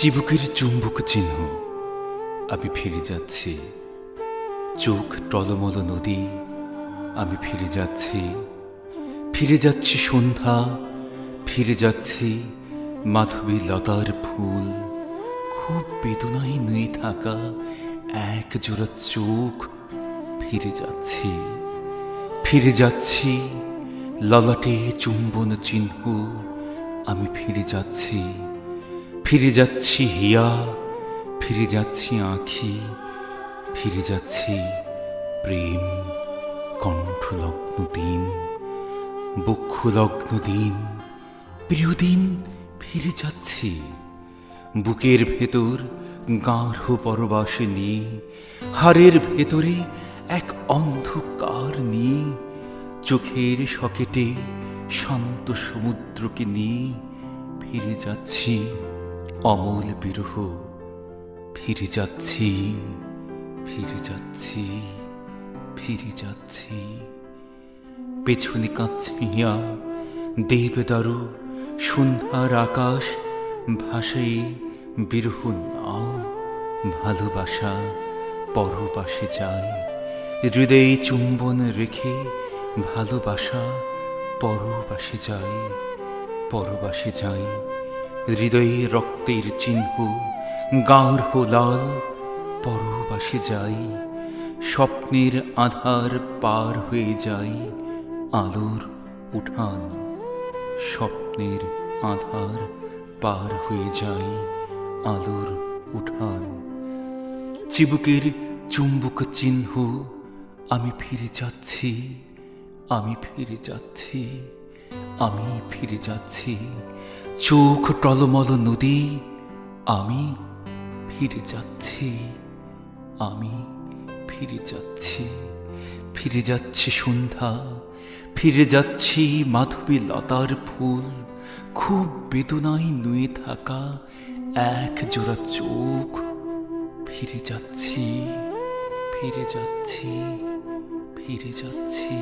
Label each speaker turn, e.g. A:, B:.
A: চিবুকের চুম্বক চিহ্ন। আমি ফিরে যাচ্ছি। চোখ টলমল নদী। আমি ফিরে যাচ্ছি। ফিরে যাচ্ছি সন্ধ্যা। ফিরে যাচ্ছি মাধবী লতার ফুল। খুব বেদনায় নুয়ে থাকা এক জোড়া চোখ। ফিরে যাচ্ছি। ফিরে যাচ্ছি ললাটে চুম্বন চিহ্ন। আমি ফিরে যাচ্ছি। ফিরে যাচ্ছি হিয়া, ফিরে যাচ্ছি আঁখি, ফিরে যাচ্ছি প্রেম, কণ্ঠলগ্ন দিন, বক্ষলগ্ন দিন প্রিয় দিন ফিরে যাচ্ছি। বুকের ভেতর গাঢ় পরবাসে নিয়ে, হাড়ের ভেতরে এক অন্ধকার নিয়ে, চোখের সকেটে শান্ত সমুদ্রকে নিয়ে ফিরে যাচ্ছি। অমল বিরহ, ফিরে যাচ্ছি ফিরে যাচ্ছি ফিরে যাচ্ছি। পেছনে কাঁদছে হিয়া দেবদারু, সন্ধ্যার আকাশ, ভাসে বিরহ নাও, ভালোবাসা পরপাশে যায়। হৃদয়ে চুম্বন রেখে ভালোবাসা পরবাসে যায় পরবাসে যায়। হৃদয়ে রক্তের চিহ্ন, গাঢ় লাল, পরবাসে যাই, স্বপ্নের আধার পার হয়ে যাই, আলোর উঠান, স্বপ্নের আধার পার হয়ে যাই, আলোর উঠান। চিবুকের চুম্বক চিহ্ন, আমি ফিরে যাচ্ছি, আমি ফিরে যাচ্ছি, আমি ফিরে যাচ্ছি চোখ টলমল নদী, আমি ফিরে যাচ্ছি, আমি ফিরে যাচ্ছি, ফিরে যাচ্ছে সন্ধ্যা, ফিরে যাচ্ছি মাধবী লতার ফুল, খুব বেদনায় নুয়ে থাকা এক জোড়া চোখ, ফিরে যাচ্ছি ফিরে যাচ্ছি ফিরে যাচ্ছি।